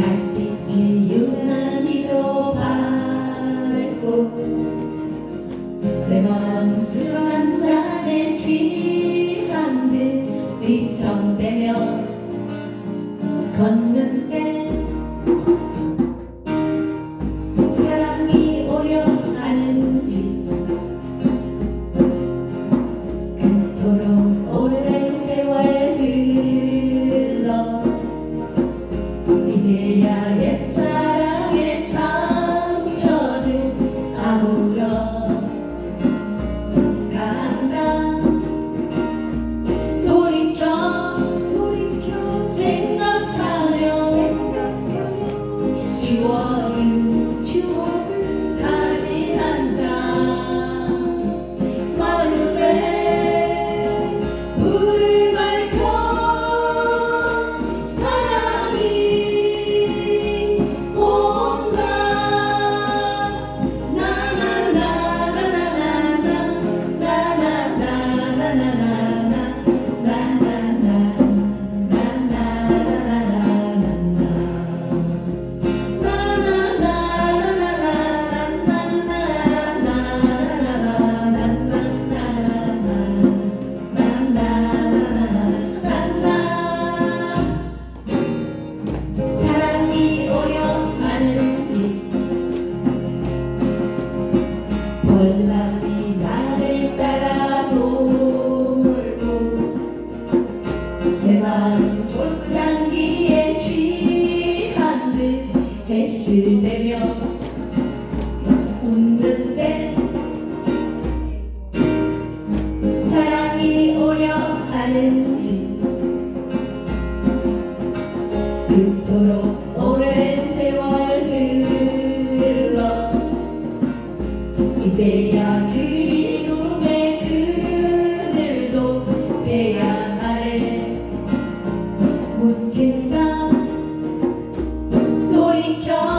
that 오랜 세월 흘러 이제야 그리움의 그늘도 태양 아래 묻힌다 돌이켜